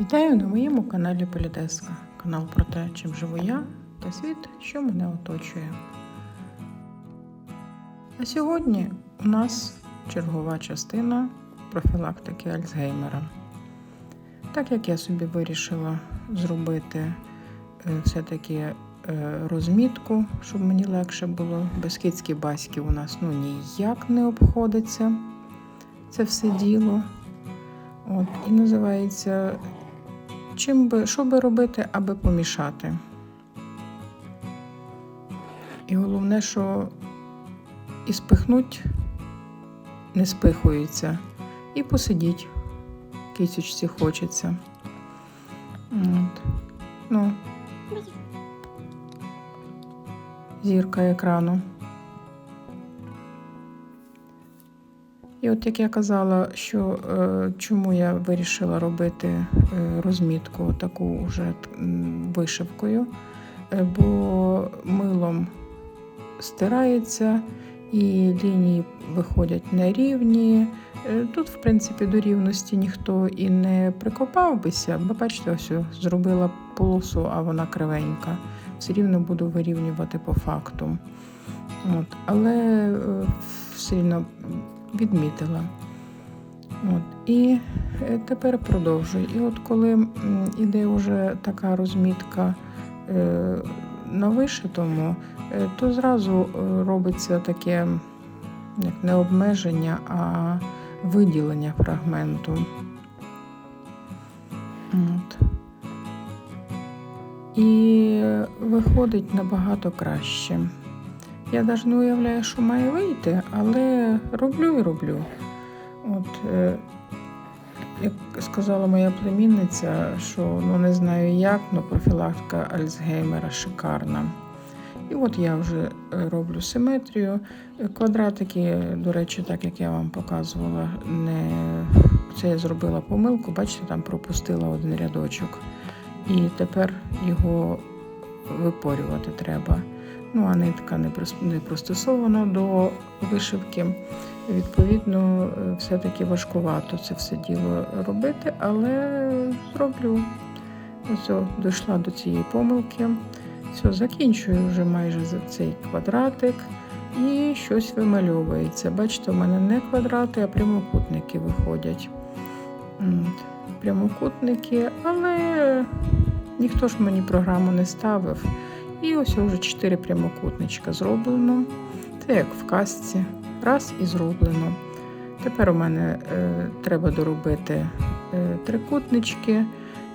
Вітаю на моєму каналі Полідеска. Канал про те, чим живу я та світ, що мене оточує. А сьогодні у нас чергова частина профілактики Альцгеймера. Так як я собі вирішила зробити е, все-таки е, розмітку, щоб мені легше було. Без баськи у нас ну ніяк не обходиться це все діло. От, і називається Чим би, що би робити, аби помішати. І головне, що і спихнуть не спихується, і посидіть. Кисючці хочеться. От. Ну, зірка екрану. І от як я казала, що е, чому я вирішила робити е, розмітку таку вже вишивкою, е, бо милом стирається і лінії виходять нерівні. Тут, в принципі, до рівності ніхто і не прикопав бися, бо бачите, ось зробила полосу, а вона кривенька. Все рівно буду вирівнювати по факту. От. Але все рівно відмітила. От. І е, тепер продовжую. І от коли м, іде вже така розмітка е, на вишитому, е, то зразу робиться таке як не обмеження, а виділення фрагменту. От. І виходить набагато краще. Я навіть не уявляю, що має вийти, але роблю і роблю. От, е, як сказала моя племінниця, що ну не знаю як, але профілактика Альцгеймера шикарна. І от я вже роблю симетрію. Квадратики, до речі, так як я вам показувала, не... це я зробила помилку, бачите, там пропустила один рядочок. І тепер його випорювати треба. Ну, а нитка не пристосована до вишивки. Відповідно, е, все-таки важкувато це все діло робити, але зроблю. Ось дійшла до цієї помилки. Все, закінчую вже майже за цей квадратик. І щось вимальовується. Бачите, у мене не квадрати, а прямокутники виходять. Прямокутники, але ніхто ж мені програму не ставив. І ось вже чотири прямокутничка зроблено. Це як в казці. Раз і зроблено. Тепер у мене е, треба доробити е, трикутнички.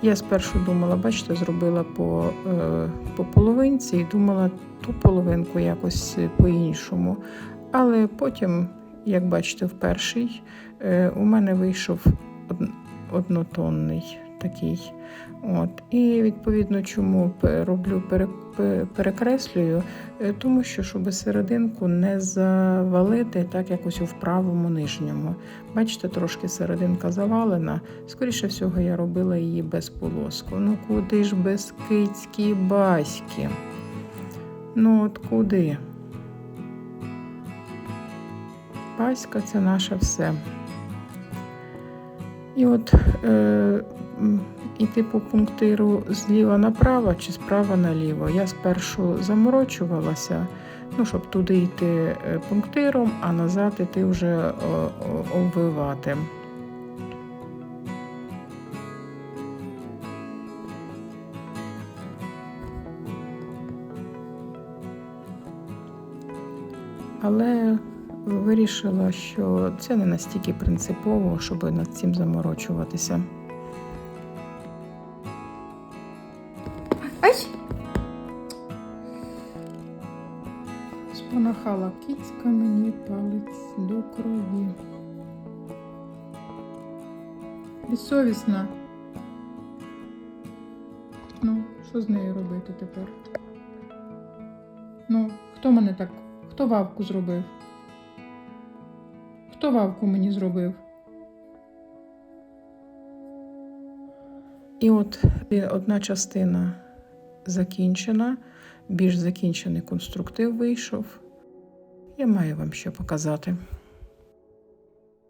Я спершу думала, бачите, зробила по, е, по половинці і думала ту половинку якось по-іншому. Але потім, як бачите, в перший е, у мене вийшов од- однотонний такий. От. І відповідно, чому роблю перекреслюю, Е, тому що щоб серединку не завалити, так як ось у правому нижньому. Бачите, трошки серединка завалена. Скоріше всього, я робила її без полоску. Ну куди ж без кицькі баськи? Ну от куди? Баська це наше все. І от е, іти по пунктиру зліва направо чи справа наліво. Я спершу заморочувалася, ну, щоб туди йти е, пунктиром, а назад іти вже о, обвивати. Але вирішила, що це не настільки принципово, щоб над цим заморочуватися. Ай! Спонахала кіцька мені палець до крові. Безсовісна. Ну, що з нею робити тепер? Ну, хто мене так? Хто вавку зробив? Хто вавку мені зробив? І от одна частина закінчена, більш закінчений конструктив вийшов. Я маю вам що показати.